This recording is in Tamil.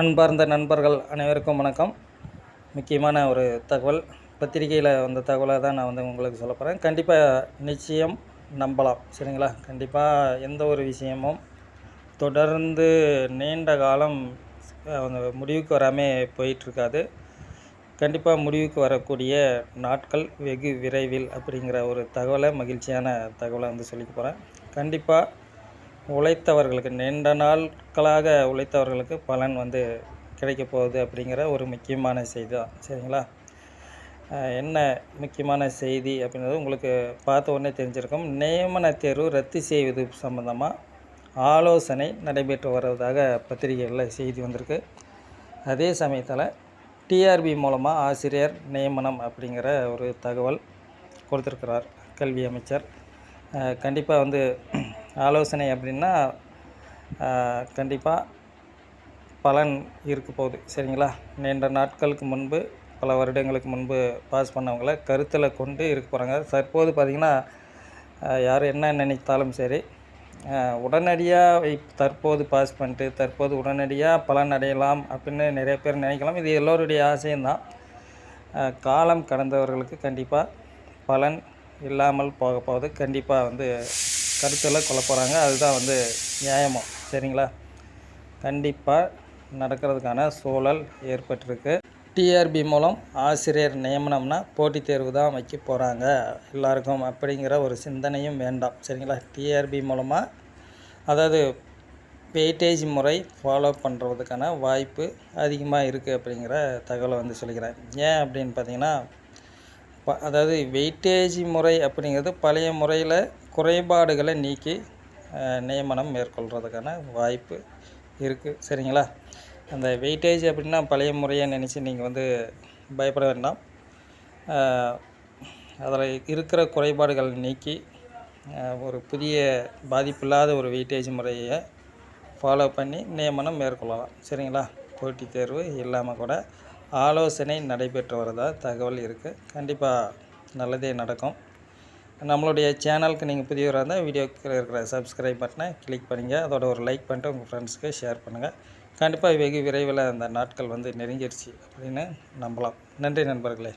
அன்பார்ந்த நண்பர்கள் அனைவருக்கும் வணக்கம். முக்கியமான ஒரு தகவல் பத்திரிகையில் வந்த தகவலை தான் நான் வந்து உங்களுக்கு சொல்ல போகிறேன் கண்டிப்பாக நிச்சயம் நம்பலாம் சரிங்களா? கண்டிப்பாக எந்த ஒரு விஷயமும் தொடர்ந்து நீண்ட காலம் அந்த முடிவுக்கு வராமல் போயிட்டுருக்காது. கண்டிப்பாக முடிவுக்கு வரக்கூடிய நாட்கள் வெகு விரைவில் அப்படிங்கிற ஒரு தகவலை மகிழ்ச்சியான தகவலை வந்து சொல்லிக்க போகிறேன் கண்டிப்பாக உழைத்தவர்களுக்கு நீண்ட நாட்களாக உழைத்தவர்களுக்கு பலன் வந்து கிடைக்க போகுது அப்படிங்கிற ஒரு முக்கியமான செய்தி தான். சரிங்களா? என்ன முக்கியமான செய்தி அப்படின்றது உங்களுக்கு பார்த்த உடனே தெரிஞ்சிருக்கும். நியமன தேர்வு ரத்து செய்வது சம்பந்தமாக ஆலோசனை நடைபெற்று வருவதாக பத்திரிகைகளில் செய்தி வந்திருக்கு. அதே சமயத்தில் டிஆர்பி மூலமாக ஆசிரியர் நியமனம் அப்படிங்கிற ஒரு தகவல் கொடுத்துருக்கிறார் கல்வி அமைச்சர். கண்டிப்பாக வந்து ஆலோசனை அப்படின்னா கண்டிப்பாக பலன் இருக்க போகுது. சரிங்களா? நீண்ட நாட்களுக்கு முன்பு பல வருடங்களுக்கு முன்பு பாஸ் பண்ணவங்கள கருத்தில் கொண்டு இருக்க போகிறாங்க தற்போது பார்த்திங்கன்னா யார் என்ன நினைத்தாலும் சரி உடனடியாக தற்போது பாஸ் பண்ணிட்டு தற்போது உடனடியாக பலன் அடையலாம் அப்படின்னு நிறைய பேர் நினைக்கலாம். இது எல்லோருடைய ஆசையும்தான் காலம் கடந்தவர்களுக்கு கண்டிப்பாக பலன் இல்லாமல் போக போகுது. கண்டிப்பாக வந்து கருத்தில் கொள்ள போகிறாங்க அதுதான் வந்து நியாயமும் சரிங்களா? கண்டிப்பாக நடக்கிறதுக்கான சூழல் ஏற்பட்டிருக்கு. டிஆர்பி மூலம் ஆசிரியர் நியமனம்னா போட்டித் தேர்வு தான் வைக்க போகிறாங்க எல்லாருக்கும் அப்படிங்கிற ஒரு சிந்தனையும் வேண்டாம். சரிங்களா? டிஆர்பி மூலமாக அதாவது வெயிட்டேஜ் முறை ஃபாலோ பண்ணுறதுக்கான வாய்ப்பு அதிகமாக இருக்குது அப்படிங்கிற தகவலை வந்து சொல்லிக்கிறேன். ஏன் அப்படின்னு பார்த்தீங்கன்னா ப அதாவது வெயிட்டேஜ் முறை அப்படிங்கிறது பழைய முறையில் குறைபாடுகளை நீக்கி நியமனம் மேற்கொள்கிறதுக்கான வாய்ப்பு இருக்குது சரிங்களா? அந்த வெயிட்டேஜ் அப்படின்னா பழைய முறையை நினச்சி நீங்கள் வந்து பயப்பட வேண்டாம். அதில் இருக்கிற குறைபாடுகள் நீக்கி ஒரு புதிய பாதிப்பில்லாத ஒரு வெயிட்டேஜ் முறையை ஃபாலோ பண்ணி நியமனம் மேற்கொள்ளலாம். சரிங்களா? போட்டித் தேர்வு இல்லாமல் கூட ஆலோசனை நடைபெற்று வரதா தகவல் இருக்குது கண்டிப்பாக நல்லதே நடக்கும். நம்மளுடைய சேனலுக்கு நீங்கள் புதியவராக இருந்தால் வீடியோக்கு இருக்கிற சப்ஸ்கிரைப் பட்டனை கிளிக் பண்ணுங்க. அதோட ஒரு லைக் பண்ணிட்டு உங்கள் ஃப்ரெண்ட்ஸ்க்கு ஷேர் பண்ணுங்கள் கண்டிப்பாக வெகு விரைவில் அந்த நாட்கள் வந்து நெருங்கிடுச்சு அப்படின்னு நம்பலாம். நன்றி நண்பர்களே.